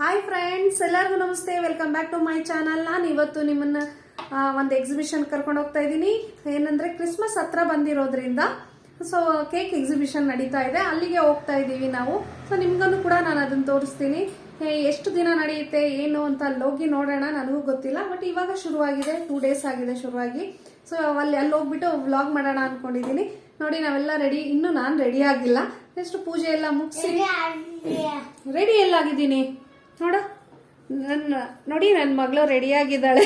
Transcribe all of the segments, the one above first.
Hi friends ಎಲ್ಲರಿಗೂ ನಮಸ್ತೆ. Welcome back to my channel ನಾನು ಇವತ್ತು ನಿಮ್ಮನ್ನ ಒಂದು ಎಕ್ಸಿಬಿಷನ್ ಕರ್ಕೊಂಡು ಹೋಗ್ತಾ ಇದ್ದೀನಿ. ಏನಂದ್ರೆ ಕ್ರಿಸ್ಮಸ್ ಹತ್ರ ಬಂದಿರೋದ್ರಿಂದ. ಸೊ ಕೇಕ್ ಎಕ್ಸಿಬಿಷನ್ ನಡೀತಾ ಇದೆ. ಅಲ್ಲಿಗೆ ಹೋಗ್ತಾ ಇದ್ದೀವಿ ನಾವು. ಸೊ ನಿಮ್ಗೂ ಕೂಡ ನಾನು ಅದನ್ನ ತೋರಿಸ್ತೀನಿ. ಎಷ್ಟು ದಿನ ನಡೆಯುತ್ತೆ ಏನು ಅಂತ ಅಲ್ಲಿ ಹೋಗಿ ನೋಡೋಣ. ನನಗೂ ಗೊತ್ತಿಲ್ಲ. ಬಟ್ ಇವಾಗ ಶುರುವಾಗಿದೆ. ಟೂ ಡೇಸ್ ಆಗಿದೆ ಶುರುವಾಗಿ. ಸೊ ಅಲ್ಲಿ ಅಲ್ಲಿ ಹೋಗ್ಬಿಟ್ಟು ವ್ಲಾಗ್ ಮಾಡೋಣ ಅನ್ಕೊಂಡಿದ್ದೀನಿ. ನೋಡಿ ನಾವೆಲ್ಲ ರೆಡಿ ಇನ್ನೂ ನಾನು ರೆಡಿ ಆಗಿಲ್ಲ. ಎಷ್ಟು ಪೂಜೆ ಎಲ್ಲ ಮುಗಿಸಿ. ರೆಡಿ ಎಲ್ಲಾಗಿದ್ದೀನಿ? ನೋಡು, ನನ್ನ, ನೋಡಿ ನನ್ನ ಮಗಳು ರೆಡಿಯಾಗಿದ್ದಾಳೆ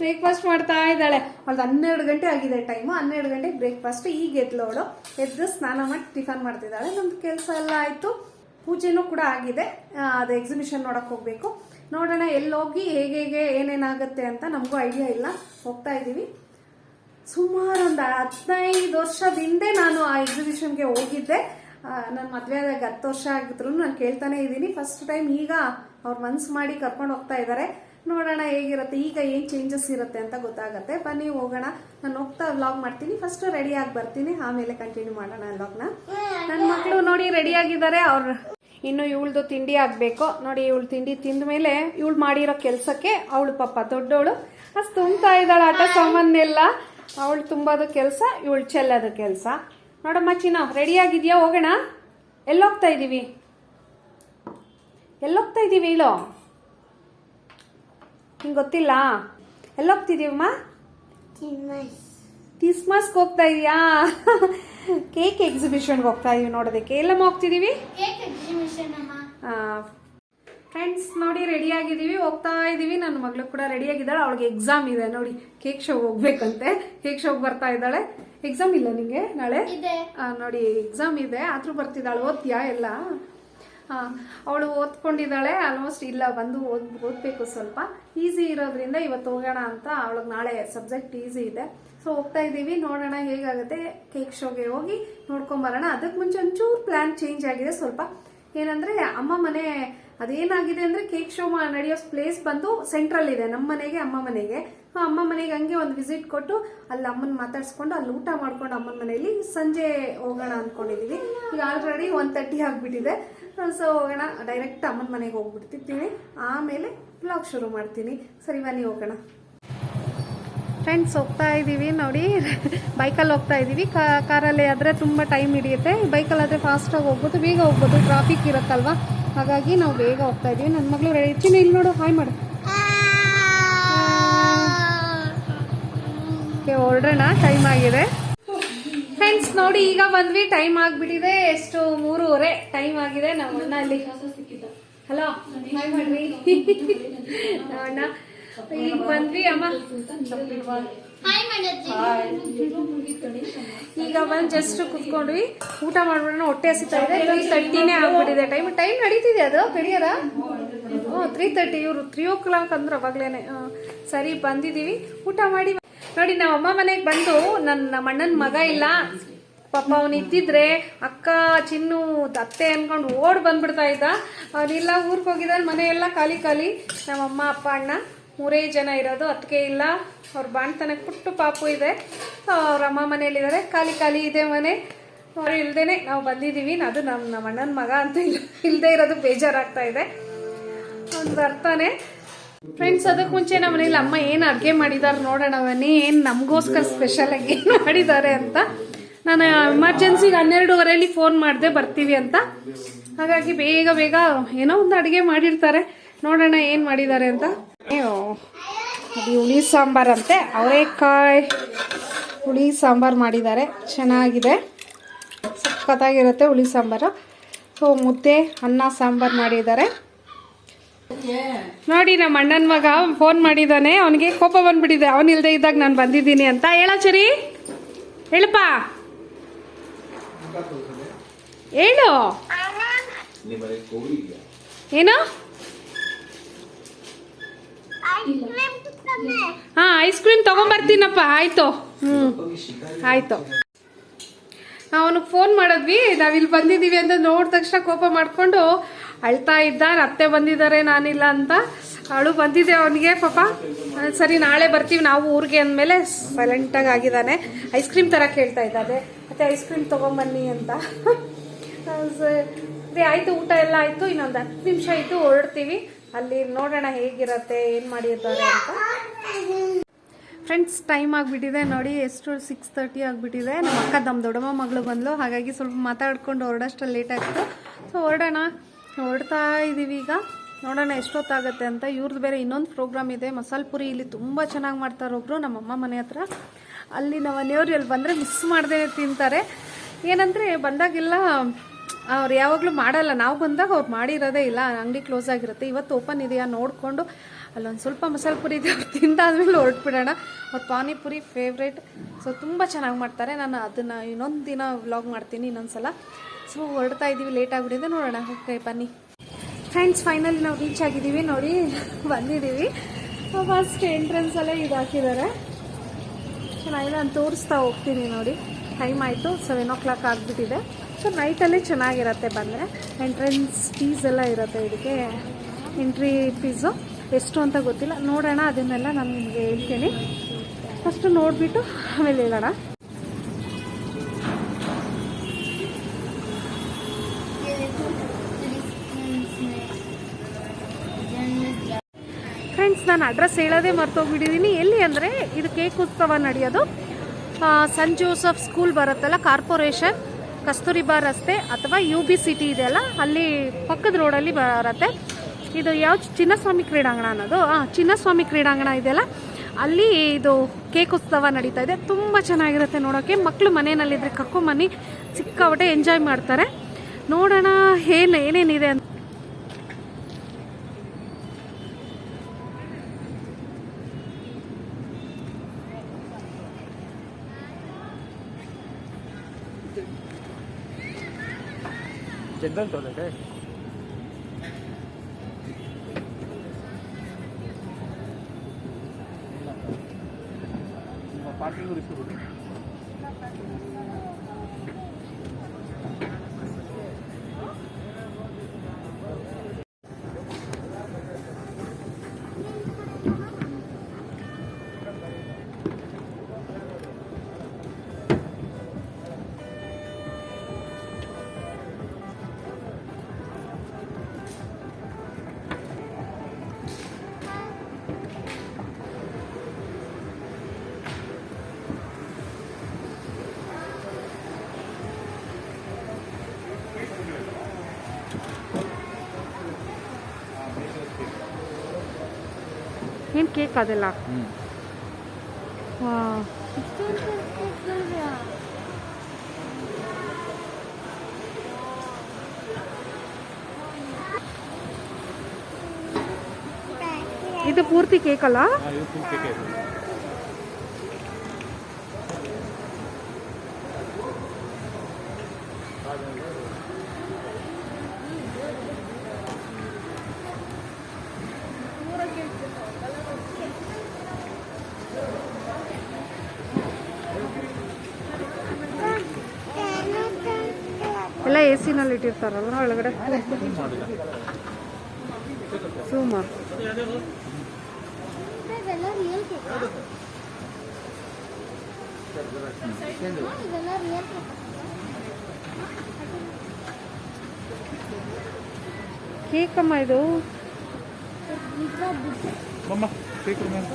ಬ್ರೇಕ್ಫಾಸ್ಟ್ ಮಾಡ್ತಾ ಇದ್ದಾಳೆ. ಅವಳ್ದು ಹನ್ನೆರಡು ಗಂಟೆ ಆಗಿದೆ ಟೈಮು ಹನ್ನೆರಡು ಗಂಟೆಗೆ ಬ್ರೇಕ್ಫಾಸ್ಟ್ ಈಗ ಎದ್ಲೋಳು ಎದ್ದು ಸ್ನಾನ ಮಾಡಿ ಟಿಫನ್ ಮಾಡ್ತಿದ್ದಾಳೆ. ನಮ್ದು ಕೆಲಸ ಎಲ್ಲ ಆಯಿತು. ಪೂಜೆನೂ ಕೂಡ ಆಗಿದೆ. ಅದು ಎಕ್ಸಿಬಿಷನ್ ನೋಡಕ್ಕೆ ಹೋಗಬೇಕು. ನೋಡೋಣ, ಎಲ್ಲೋಗಿ ಹೋಗಿ ಹೇಗೆ ಹೇಗೆ ಏನೇನಾಗುತ್ತೆ ಅಂತ ನಮಗೂ ಐಡಿಯಾ ಇಲ್ಲ. ಹೋಗ್ತಾ ಇದ್ದೀವಿ ಸುಮಾರು ಒಂದು ಹದಿನೈದು ವರ್ಷದಿಂದ ನಾನು ಆ ಎಕ್ಸಿಬಿಷನ್ಗೆ ಹೋಗಿದ್ದೆ. ನನ್ನ ಮದುವೆ ಆದಾಗ ಹತ್ತು ವರ್ಷ ಆಗಿದ್ರು ನಾನು ಕೇಳ್ತಾನೆ ಇದ್ದೀನಿ. ಫಸ್ಟ್ ಟೈಮ್ ಈಗ ಅವ್ರು ಮನ್ಸು ಮಾಡಿ ಕರ್ಕೊಂಡು ಹೋಗ್ತಾ ಇದ್ದಾರೆ ನೋಡೋಣ ಹೇಗಿರುತ್ತೆ, ಈಗ ಏನು ಚೇಂಜಸ್ ಇರುತ್ತೆ ಅಂತ ಗೊತ್ತಾಗುತ್ತೆ. ಬನ್ನಿ ಹೋಗೋಣ. ನಾನು ಹೋಗ್ತಾ ವ್ಲಾಗ್ ಮಾಡ್ತೀನಿ. ಫಸ್ಟ್ ರೆಡಿ ಆಗಿ ಬರ್ತೀನಿ. ಆಮೇಲೆ ಕಂಟಿನ್ಯೂ ಮಾಡೋಣ ವ್ಲಾಗ್ನ ನನ್ನ ಮಕ್ಕಳು ನೋಡಿ ರೆಡಿ ಆಗಿದ್ದಾರೆ. ಅವ್ರು ಇನ್ನು ಇವಳ್ದು ತಿಂಡಿ ಆಗಬೇಕು. ನೋಡಿ, ಇವಳು ತಿಂಡಿ ತಿಂದ ಮೇಲೆ ಇವಳು ಮಾಡಿರೋ ಕೆಲಸಕ್ಕೆ ಅವಳು ಪಾಪ ದೊಡ್ಡವಳು ಅಷ್ಟು ತುಂಬ್ತಾ ಇದ್ದಾಳೆ ಆಟ ಸಾಮಾನೆಲ್ಲ. ಅವಳು ತುಂಬೋದು ಕೆಲಸ, ಇವಳು ಚೆಲ್ಲೋದು ಕೆಲಸ. ನೋಡಮ್ಮ ಚಿನ್ನ ರೆಡಿ ಆಗಿದ್ಯಾ? ಹೋಗೋಣ. ಎಲ್ಲೋಗ್ತಾ ಇದ್ದೀವಿ ಎಲ್ಲೋಗ್ತಾ ಇದ್ದೀವಿ ಹೇಳು. ನಿಂಗೆ ಗೊತ್ತಿಲ್ಲ? ಎಲ್ಲೋಗ್ತಿದ್ದೀವಮ್ಮ ಕ್ರಿಸ್ಮಸ್ಗೆ ಹೋಗ್ತಾ ಇದೀಯಾ? ಕೇಕ್ ಎಕ್ಸಿಬಿಷನ್ಗೆ ಹೋಗ್ತಾ ಇದೀವಿ ನೋಡೋದಕ್ಕೆ. ಎಲ್ಲಮ್ಮ ಹೋಗ್ತಿದ್ದೀವಿ ಫ್ರೆಂಡ್ಸ್ ನೋಡಿ ರೆಡಿ ಆಗಿದ್ದೀವಿ ಹೋಗ್ತಾ ಇದ್ದೀವಿ ನನ್ನ ಮಗಳು ಕೂಡ ರೆಡಿ ಆಗಿದ್ದಾಳೆ. ಅವಳಿಗೆ ಎಕ್ಸಾಮ್ ಇದೆ. ನೋಡಿ ಕೇಕ್ ಶೋಗೆ ಹೋಗ್ಬೇಕಂತೆ. ಕೇಕ್ ಶೋಗೆ ಬರ್ತಾ ಇದ್ದಾಳೆ. ಎಕ್ಸಾಮ್ ಇಲ್ಲ ನಿಂಗೆ ನಾಳೆ? ನೋಡಿ ಎಕ್ಸಾಮ್ ಇದೆ. ಆದ್ರೂ ಬರ್ತಿದ್ದಾಳೆ. ಓದ್ತೀಯಾ ಎಲ್ಲ? ಅವಳು ಓದ್ಕೊಂಡಿದ್ದಾಳೆ ಆಲ್ಮೋಸ್ಟ್ ಇಲ್ಲ, ಬಂದು ಓದ್, ಓದಬೇಕು ಸ್ವಲ್ಪ. ಈಸಿ ಇರೋದ್ರಿಂದ ಇವತ್ತು ಹೋಗೋಣ ಅಂತ ಅವಳಿಗೆ ನಾಳೆ ಸಬ್ಜೆಕ್ಟ್ ಈಸಿ ಇದೆ. ಸೊ ಹೋಗ್ತಾ ಇದ್ದೀವಿ, ನೋಡೋಣ ಹೇಗಾಗುತ್ತೆ. ಕೇಕ್ ಶೋಗೆ ಹೋಗಿ ನೋಡ್ಕೊಂಬರೋಣ ಅದಕ್ಕೆ ಮುಂಚೆ ಒಂಚೂರು ಪ್ಲ್ಯಾನ್ ಚೇಂಜ್ ಆಗಿದೆ ಸ್ವಲ್ಪ. ಏನಂದ್ರೆ, ಅಮ್ಮ ಮನೆ, ಅದೇನಾಗಿದೆ ಅಂದ್ರೆ ಕೇಕ್ ಶೋ ನಡೆಯೋ ಪ್ಲೇಸ್ ಬಂದು ಸೆಂಟ್ರಲ್ ಇದೆ ನಮ್ಮ ಮನೆಗೆ, ಅಮ್ಮ ಮನೆಗೆ. ಅಮ್ಮ ಮನೆಗೆ ಹಂಗೆ ಒಂದು ವಿಸಿಟ್ ಕೊಟ್ಟು ಅಲ್ಲಿ ಅಮ್ಮನ ಮಾತಾಡಿಸ್ಕೊಂಡು, ಅಲ್ಲಿ ಊಟ ಮಾಡ್ಕೊಂಡು ಅಮ್ಮನ ಮನೆಯಲ್ಲಿ ಸಂಜೆ ಹೋಗೋಣ ಅಂದ್ಕೊಂಡಿದ್ದೀವಿ ಈಗ ಆಲ್ರೆಡಿ ಒನ್ ತರ್ಟಿ ಆಗ್ಬಿಟ್ಟಿದೆ. ಸೊ ಹೋಗೋಣ. ಡೈರೆಕ್ಟ್ ಅಮ್ಮನ ಮನೆಗೆ ಹೋಗ್ಬಿಡ್ತಿರ್ತೀನಿ. ಆಮೇಲೆ ಬ್ಲಾಗ್ ಶುರು ಮಾಡ್ತೀನಿ. ಸರಿ, ಬನ್ನಿ, ಹೋಗೋಣ. ಫ್ರೆಂಡ್ಸ್ ಹೋಗ್ತಾ ಇದ್ದೀವಿ ನೋಡಿ. ಬೈಕಲ್ಲಿ ಹೋಗ್ತಾ ಇದ್ದೀವಿ ಕಾರಲ್ಲಿ ಆದರೆ ತುಂಬ ಟೈಮ್ ಹಿಡಿಯುತ್ತೆ. ಬೈಕಲ್ಲಿ ಆದರೆ ಫಾಸ್ಟಾಗಿ ಹೋಗ್ಬೋದು, ಬೇಗ ಹೋಗ್ಬೋದು. ಟ್ರಾಫಿಕ್ ಇರುತ್ತಲ್ವಾ? ಹಾಗಾಗಿ ನಾವು ಬೇಗ ಹೋಗ್ತಾ ಇದ್ದೀವಿ ನನ್ನ ಮಗಳು ಇರ್ತೀನಿ. ಇಲ್ಲಿ ನೋಡು ಹಾಯ್ ಮಾಡು. ಓಕೆ ಹೊರಡೋಣ ಟೈಮ್ ಆಗಿದೆ. ನೋಡಿ ಈಗ ಬಂದ್ವಿ ಟೈಮ್ ಆಗ್ಬಿಟ್ಟಿದೆ. ಎಷ್ಟು? ಮೂರುವರೆ ಟೈಮ್ ಆಗಿದೆ. ನಮ್ಮ ಅಣ್ಣ ಅಲ್ಲಿ. ಹಲೋ ಹಾಯ್ ಮಾಡ್ರಿ ನಮ್ಮ ಅಣ್ಣ. ಈಗ ಬಂದ್ವಿ ಅಮ್ಮ. ಈಗ ಬಂದು ಜಸ್ಟ್ ಕುತ್ಕೊಂಡ್ವಿ. ಊಟ ಮಾಡ್ಬಿಡೋಣ ಹೊಟ್ಟೆ ಹಸಿತಾ ಇದೆ. ತ್ರೀ ತರ್ಟಿನೇ ಆಗ್ಬಿಟ್ಟಿದೆ. ಟೈಮ್ ಟೈಮ್ ನಡೀತಿದೆ ಅದು? ಕಡಿಯದ ಹ್ಞೂ ತ್ರೀ ತರ್ಟಿ ಇವರು ತ್ರೀ ಓ ಕ್ಲಾಕ್ ಅಂದ್ರೆ ಅವಾಗ್ಲೇನೆ. ಆ, ಸರಿ ಬಂದಿದ್ದೀವಿ ಊಟ ಮಾಡಿ. ನೋಡಿ ನಮ್ಮ ಅಮ್ಮ ಮನೆಗೆ ಬಂದು ನನ್ನ ನಮ್ಮ ಅಣ್ಣನ ಮಗ ಇಲ್ಲ. ಪಾಪ ಅವ್ನು ಇದ್ದಿದ್ರೆ ಅಕ್ಕ ಚಿನ್ನು ಅತ್ತೆ ಅನ್ಕೊಂಡು ಓಡ್ ಬಂದ್ಬಿಡ್ತಾ ಇದ್ದ. ಅವನಿಲ್ಲ ಊರಿಗೆ ಹೋಗಿದ್ದಾನೆ, ಮನೆ ಎಲ್ಲ ಖಾಲಿ ಖಾಲಿ. ನಮ್ಮ ಅಮ್ಮ, ಅಪ್ಪ, ಅಣ್ಣ, ಮೂರೇ ಜನ ಇರೋದು ಅದಕ್ಕೆ ಇಲ್ಲ. ಅವ್ರ ಬಾಣ್ತನಕ್ಕೆ ಪುಟ್ಟು ಪಾಪು ಇದೆ. ಅವ್ರ ಅಮ್ಮ ಮನೆಯಲ್ಲಿದ್ದಾರೆ, ಖಾಲಿ ಖಾಲಿ ಇದೆ ಮನೆ. ಅವ್ರು ಇಲ್ದೇನೆ ನಾವು ಬಂದಿದ್ದೀವಿ. ಅದು ನಮ್ಮ ನಮ್ಮ ಅಣ್ಣನ ಮಗ ಅಂತ ಇಲ್ಲ. ಇಲ್ಲದೆ ಇರೋದು ಬೇಜಾರಾಗ್ತಾ ಇದೆ. ಅವ್ನು ಬರ್ತಾನೆ. ಫ್ರೆಂಡ್ಸ್ ಅದಕ್ಕೆ ಮುಂಚೆ ನಮ್ಮ ಮನೇಲಿ ಅಮ್ಮ ಏನು ಅಡುಗೆ ಮಾಡಿದಾರೆ ನೋಡೋಣ ಬನ್ನಿ. ಏನು ನಮಗೋಸ್ಕರ ಸ್ಪೆಷಲಾಗಿ ಏನು ಮಾಡಿದ್ದಾರೆ ಅಂತ. ನಾನು ಎಮರ್ಜೆನ್ಸಿಗೆ ಹನ್ನೆರಡೂವರೆಯಲ್ಲಿ ಫೋನ್ ಮಾಡಿದೆ, ಬರ್ತೀವಿ ಅಂತ. ಹಾಗಾಗಿ ಬೇಗ ಬೇಗ ಏನೋ ಒಂದು ಅಡುಗೆ ಮಾಡಿರ್ತಾರೆ. ನೋಡೋಣ ಏನು ಮಾಡಿದ್ದಾರೆ ಅಂತ. ಅದು ಹುಳಿ ಸಾಂಬಾರಂತೆ ಅವರೆಕಾಯಿ ಹುಳಿ ಸಾಂಬಾರು ಮಾಡಿದ್ದಾರೆ. ಚೆನ್ನಾಗಿದೆ. ಸಖತ್ತಾಗಿರುತ್ತೆ ಹುಳಿ ಸಾಂಬಾರು. ಸೊ, ಮುದ್ದೆ, ಅನ್ನ, ಸಾಂಬಾರು ಮಾಡಿದ್ದಾರೆ. ನೋಡಿ, ನಮ್ಮ ಅಣ್ಣನ ಮಗ ಫೋನ್ ಮಾಡಿದ್ದಾನೆ ಅವನಿಗೆ ಕೋಪ ಬಂದ್ಬಿಟ್ಟಿದೆ. ಅವನಿಲ್ದೇ ಇದ್ದಾಗ ನಾನು ಬಂದಿದ್ದೀನಿ ಅಂತ. ಹೇಳ, ಚರಿ. ಹೇಳಪ್ಪ. ಹೇಳು ಏನು? ಹಾ ಐಸ್ ಕ್ರೀಮ್ ತಗೊಂಬರ್ತೀನಪ್ಪ ಆಯ್ತು. ಹ್ಞೂ ಆಯ್ತು. ಅವನಿಗೆ ಫೋನ್ ಮಾಡಿದ್ವಿ ನಾವಿಲ್ಲಿ ಬಂದಿದ್ದೀವಿ ಅಂತ ನೋಡಿದ ತಕ್ಷಣ ಕೋಪ ಮಾಡಿಕೊಂಡು ಅಳ್ತಾ ಇದ್ದ ಅತ್ತೆ ಬಂದಿದ್ದಾರೆ ನಾನಿಲ್ಲ ಅಂತ. ಅವಳು ಬಂದಿದೆ ಅವನಿಗೆ, ಪಾಪ. ಸರಿ, ನಾಳೆ ಬರ್ತೀವಿ, ನಾವು ಊರಿಗೆ ಅಂದಮೇಲೆ ಸೈಲೆಂಟಾಗಿ ಆಗಿದ್ದಾನೆ. ಐಸ್ ಕ್ರೀಮ್ ಥರ ಕೇಳ್ತಾ ಇದ್ದಾನೆ. ಮತ್ತೆ ಐಸ್ ಕ್ರೀಮ್ ತೊಗೊಂಬನ್ನಿ ಅಂತ. ಅದೇ, ಆಯಿತು, ಊಟ ಎಲ್ಲ ಆಯಿತು, ಇನ್ನೊಂದು ಹತ್ತು ನಿಮಿಷ ಆಯಿತು ಹೊರಡ್ತೀವಿ. ಅಲ್ಲಿ ನೋಡೋಣ ಹೇಗಿರತ್ತೆ, ಏನು ಮಾಡಿರ್ತಾರೆ ಅಂತ. ಫ್ರೆಂಡ್ಸ್ ಟೈಮ್ ಆಗಿಬಿಟ್ಟಿದೆ. ನೋಡಿ, ಎಷ್ಟು ಸಿಕ್ಸ್ ತರ್ಟಿ ಆಗಿಬಿಟ್ಟಿದೆ. ನಮ್ಮ ಅಕ್ಕ ನಮ್ಮ ದೊಡ್ಡಮ್ಮ ಮಗಳು ಬಂದಳು ಹಾಗಾಗಿ ಸ್ವಲ್ಪ ಮಾತಾಡ್ಕೊಂಡು ಹೊರಡೋಷ್ಟು ಲೇಟ್ ಆಗ್ತು. ಸೊ ಹೊರಡೋಣ. ಹೊರಡ್ತಾ ಇದ್ದೀವಿ ಈಗ. ನೋಡೋಣ ಎಷ್ಟೊತ್ತಾಗುತ್ತೆ ಅಂತ. ಇವ್ರದ್ದು ಬೇರೆ ಇನ್ನೊಂದು ಪ್ರೋಗ್ರಾಮ್ ಇದೆ. ಮಸಾಲೆ ಪುರಿ ಇಲ್ಲಿ ತುಂಬ ಚೆನ್ನಾಗಿ ಮಾಡ್ತಾರೆ ಒಬ್ಬರು ನಮ್ಮಮ್ಮ ಮನೆ ಹತ್ರ. ಅಲ್ಲಿ ನಮ್ಮ ಮನೆಯವ್ರು ಎಲ್ಲಿ ಬಂದರೆ ಮಿಸ್ ಮಾಡದೆ ತಿಂತಾರೆ. ಏನಂದರೆ ಬಂದಾಗೆಲ್ಲ ಅವ್ರು ಯಾವಾಗಲೂ ಮಾಡಲ್ಲ. ನಾವು ಬಂದಾಗ ಅವ್ರು ಮಾಡಿರೋದೇ ಇಲ್ಲ. ಅಂಗಡಿ ಕ್ಲೋಸ್ ಆಗಿರುತ್ತೆ. ಇವತ್ತು ಓಪನ್ ಇದೆಯಾ ನೋಡಿಕೊಂಡು ಅಲ್ಲೊಂದು ಸ್ವಲ್ಪ ಮಸಾಲೆ ಪುರಿ ಇದೆ, ಅವ್ರು ತಿಂದಾದ್ಮೇಲೆ ಹೊರಟ್ಬಿಡೋಣ. ಅವ್ರು ಪಾನಿಪುರಿ ಫೇವ್ರೇಟ್ ಸೊ ತುಂಬ ಚೆನ್ನಾಗಿ ಮಾಡ್ತಾರೆ. ನಾನು ಅದನ್ನು ಇನ್ನೊಂದು ದಿನ ವ್ಲಾಗ್ ಮಾಡ್ತೀನಿ ಇನ್ನೊಂದು ಸಲ ಸೊ ಹೊರಡ್ತಾ ಇದ್ದೀವಿ ಲೇಟ್ ಆಗಿಬಿಟ್ಟಿದೆ. ನೋಡೋಣ. ಓಕೆ ಬನ್ನಿ. ಫ್ರೆಂಡ್ಸ್ ಫೈನಲಿ ನಾವು ರೀಚ್ ಆಗಿದ್ದೀವಿ, ನೋಡಿ, ಬಂದಿದ್ದೀವಿ. ಫಸ್ಟ್ ಎಂಟ್ರೆನ್ಸಲ್ಲೇ ಇದು ಹಾಕಿದ್ದಾರೆ. ಚೆನ್ನಾಗಿದೆ, ನಾನು ತೋರಿಸ್ತಾ ಹೋಗ್ತೀನಿ ನೋಡಿ. ಟೈಮ್ ಆಯಿತು ಸೆವೆನ್ ಓ ಕ್ಲಾಕ್ ಆಗಿಬಿಟ್ಟಿದೆ ಸೊ ನೈಟಲ್ಲೇ ಚೆನ್ನಾಗಿರುತ್ತೆ ಬಂದರೆ. ಎಂಟ್ರೆನ್ಸ್ ಫೀಸ್ ಎಲ್ಲ ಇರುತ್ತೆ ಇದಕ್ಕೆ. ಎಂಟ್ರಿ ಫೀಸು ಎಷ್ಟು ಅಂತ ಗೊತ್ತಿಲ್ಲ. ನೋಡೋಣ, ಅದನ್ನೆಲ್ಲ ನಾನು ನಿಮಗೆ ಹೇಳ್ತೀನಿ. ಫಸ್ಟು ನೋಡಿಬಿಟ್ಟು ಆಮೇಲೆ ಹೇಳೋಣ. ನಾನು ಅಡ್ರೆಸ್ ಹೇಳೋದೇ ಮರ್ತೋಗ್ಬಿಟ್ಟಿದ್ದೀನಿ. ಎಲ್ಲಿ ಅಂದರೆ ಇದು ಕೇಕ್ ಉತ್ಸವ ನಡೆಯೋದು. ಸನ್ ಜೋಸಫ್ ಸ್ಕೂಲ್ ಬರುತ್ತಲ್ಲ ಕಾರ್ಪೊರೇಷನ್ ಕಸ್ತೂರಿಬಾ ರಸ್ತೆ ಅಥವಾ ಯು ಬಿ ಸಿಟಿ ಇದೆಯಲ್ಲ ಅಲ್ಲಿ ಪಕ್ಕದ ರೋಡಲ್ಲಿ ಬರುತ್ತೆ. ಇದು ಯಾವ ಚಿನ್ನಸ್ವಾಮಿ ಕ್ರೀಡಾಂಗಣ ಅನ್ನೋದು? ಹಾಂ ಚಿನ್ನಸ್ವಾಮಿ ಕ್ರೀಡಾಂಗಣ ಇದೆಯಲ್ಲ ಅಲ್ಲಿ ಇದು ಕೇಕ್ ಉತ್ಸವ ನಡೀತಾ ಇದೆ. ತುಂಬ ಚೆನ್ನಾಗಿರುತ್ತೆ ನೋಡೋಕ್ಕೆ ಮಕ್ಕಳು ಮನೆಯಲ್ಲಿದ್ದರೆ ಕರ್ಕೊಂಬನ್ನಿ ಸಿಕ್ಕಾಪಟ್ಟೆ ಎಂಜಾಯ್ ಮಾಡ್ತಾರೆ. ನೋಡೋಣ, ಏನು, ಏನೇನಿದೆ ಅಂತ. 10 thousand, correct? Parking will be cake ಅದೆಲ್ಲ ಇದು ಪೂರ್ತಿ ಕೇಕ್. ಅಲ್ಲ ಎಲ್ಲ ಇಟ್ಟಿರ್ತಾರಲ್ಲ ಒಳಗಡೆ? ಮಾಡಿಲ್ಲ ಕೇಕಮ್ಮ ಇದು? ಕೊರೋನಾ ಕೇಕ್ ಮೇಲೆ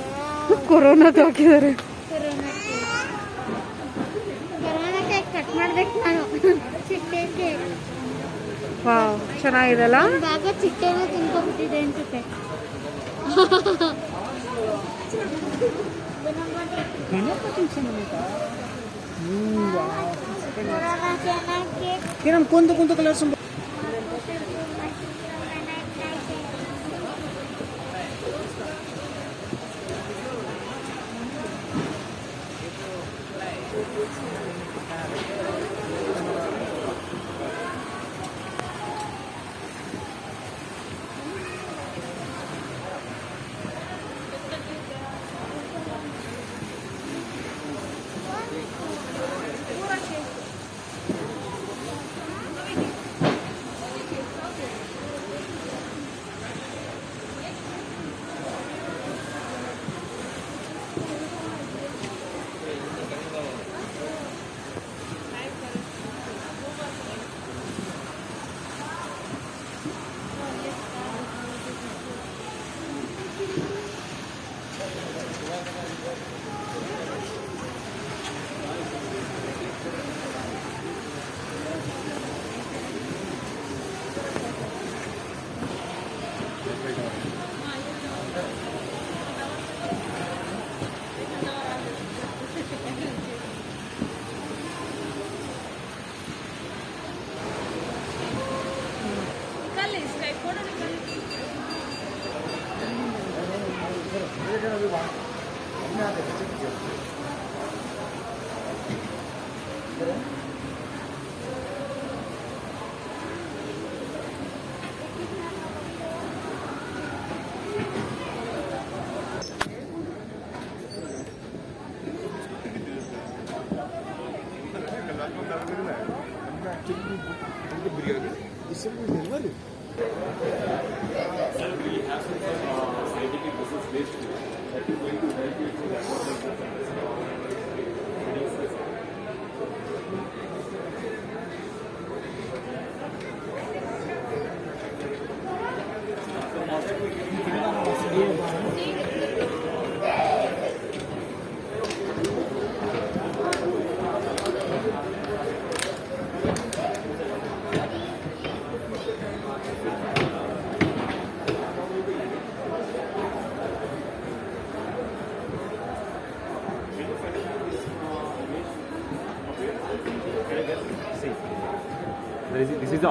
ಹಾಕಿದ್ದಾರೆ ಮಾಡ್ಬೇಕು ನಾನು ಚಿಟ್ಟೆ ಕೇಕ್ ವಾವ್ ಚೆನ್ನಾಗಿದೆಲ್ಲ ಭಾಗ ಚಿಟ್ಟೆನ ತಿನ್ಕೊಂಡ್ಬಿಟ್ಟಿದೆ ಅನ್ಸುತ್ತೆ. ಕೊರೋನಾ ಕುಂದು ಕುಂದು ಕುಂತು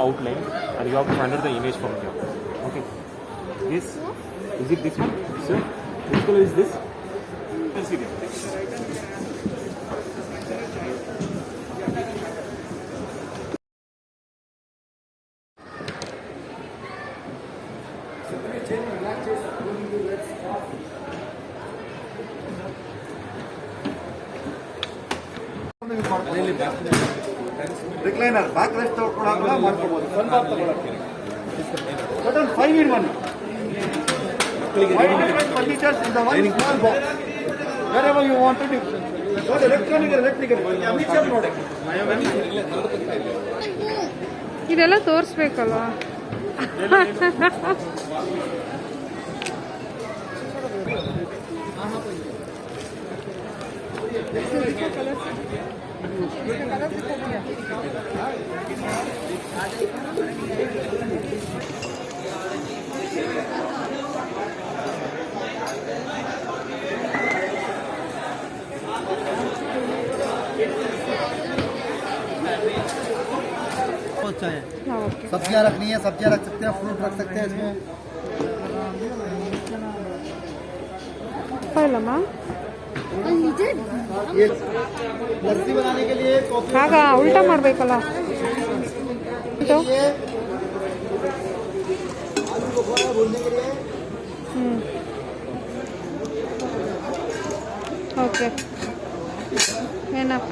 outline and you have to render the image from here. Okay. This is it this one? Sir, which color is this? Let's see. Button five in one furnitures in the one small box wherever you wanted you So the electronic and electric furniture product. ಇದೆಲ್ಲ ತೋರಿಸ್ಬೇಕಲ್ವಾ colours सब्ज़ियाँ रखनी है सब्ज़ियाँ रख सकते हैं fruit रख सकते हैं इसमें। ये लस्सी बनाने के लिए कॉफ़ी हाँ, हाँ, उल्टा मार बेकला ಮಾಡಬೇಕಲ್ಲ ಇದು ये आलू बुखारा भूनने के लिए ಹ್ಞೂ ಓಕೆ ಏನಪ್ಪ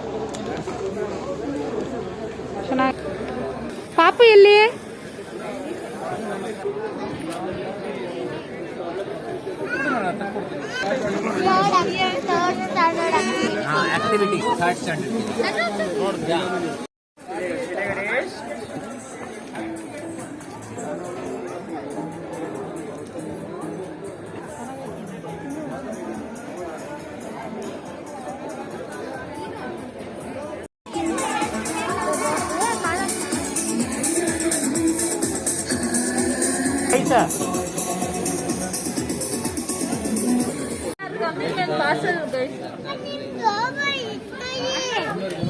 ಚೆನ್ನಾಗಿ ಪಾಪು ಎಲ್ಲಿ third standard activity third standard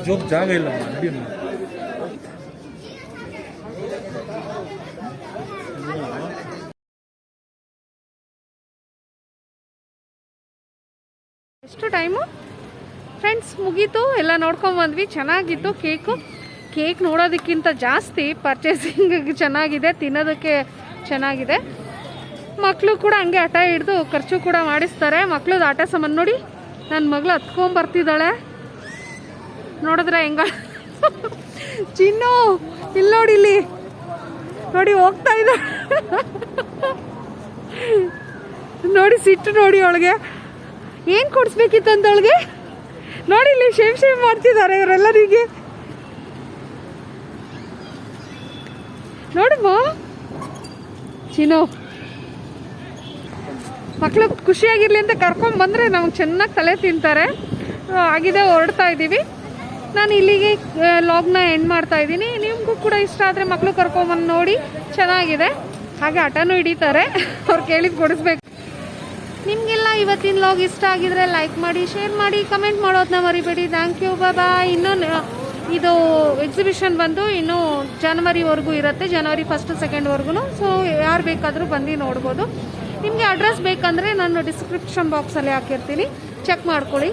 joke ಜಾಗ ಇಲ್ಲ ನಡಿ ಎಷ್ಟು ಟೈಮು? ಫ್ರೆಂಡ್ಸ್ ಮುಗೀತು. ಎಲ್ಲ ನೋಡ್ಕೊಂಡ್ ಬಂದ್ವಿ. ಚೆನ್ನಾಗಿತ್ತು ಕೇಕು. ಕೇಕ್ ನೋಡೋದಕ್ಕಿಂತ ಜಾಸ್ತಿ ಪರ್ಚೇಸಿಂಗ್ ಚೆನ್ನಾಗಿದೆ. ತಿನ್ನೋದಕ್ಕೆ ಚೆನ್ನಾಗಿದೆ. ಮಕ್ಕಳು ಕೂಡ ಹಂಗೆ ಆಟ ಹಿಡ್ದು ಖರ್ಚು ಕೂಡ ಮಾಡಿಸ್ತಾರೆ. ಮಕ್ಳದ್ದು ಆಟ ಸಾಮಾನು ನೋಡಿ ನನ್ನ ಮಗಳು ಹತ್ಕೊಂಬರ್ತಿದ್ದಾಳೆ ನೋಡಿದ್ರೆ ಹೆಂಗ ಚಿನ್ನು ಇಲ್ಲಿ ನೋಡಿ ಇಲ್ಲಿ. ನೋಡಿ ಹೋಗ್ತಾ ಇದ್ದ ನೋಡಿ ಸಿಟ್ಟು ನೋಡಿ ಅವಳಿಗೆ. ಏನು ಕೊಡಿಸ್ಬೇಕಿತ್ತು ಅಂತ ಅವಳಿಗೆ? ನೋಡಿ ಇಲ್ಲಿ ಶೇಮ್ ಶೇಮ್ ಮಾಡ್ತಿದ್ದಾರೆ ಇವರೆಲ್ಲರಿಗೆ. ನೋಡಮ್ಮ ಚಿನ್ನು ಮಕ್ಕಳು ಖುಷಿಯಾಗಿರಲಿ ಅಂತ ಕರ್ಕೊಂಡ್ ಬಂದ್ರೆ ನಮ್ಗೆ ಚೆನ್ನಾಗಿ ತಲೆ ತಿಂತಾರೆ. ಆಗಿದೆ, ಹೊರಡ್ತಾ ಇದ್ದೀವಿ ನಾನು ಇಲ್ಲಿಗೆ ಲಾಗ್ನ ಎಂಡ್ ಮಾಡ್ತಾ ಇದ್ದೀನಿ ನಿಮಗೂ ಕೂಡ ಇಷ್ಟ ಆದರೆ ಮಕ್ಕಳು ಕರ್ಕೊಂಬಂದು ನೋಡಿ. ಚೆನ್ನಾಗಿದೆ. ಹಾಗೆ ಆಟನೂ ಹಿಡಿತಾರೆ. ಅವ್ರು ಕೇಳಿದ್ ಕೊಡಿಸ್ಬೇಕು. ನಿಮಗೆಲ್ಲ ಇವತ್ತಿನ ಲಾಗ್ ಇಷ್ಟ ಆಗಿದ್ರೆ ಲೈಕ್ ಮಾಡಿ ಶೇರ್ ಮಾಡಿ ಕಮೆಂಟ್ ಮಾಡೋದನ್ನ ಮರಿಬೇಡಿ. ಥ್ಯಾಂಕ್ ಯು ಬಾಯ್ ಇನ್ನೂ ಇದು ಎಕ್ಸಿಬಿಷನ್ ಬಂದು ಇನ್ನು ಜನವರಿವರೆಗೂ ಇರುತ್ತೆ ಜನವರಿ ಫಸ್ಟ್ ಸೆಕೆಂಡ್ವರೆಗೂ ಸೊ ಯಾರು ಬೇಕಾದರೂ ಬಂದು ನೋಡ್ಬೋದು. ನಿಮಗೆ ಅಡ್ರೆಸ್ ಬೇಕಂದರೆ ನಾನು ಡಿಸ್ಕ್ರಿಪ್ಷನ್ ಬಾಕ್ಸಲ್ಲಿ ಹಾಕಿರ್ತೀನಿ. ಚೆಕ್ ಮಾಡ್ಕೊಳ್ಳಿ.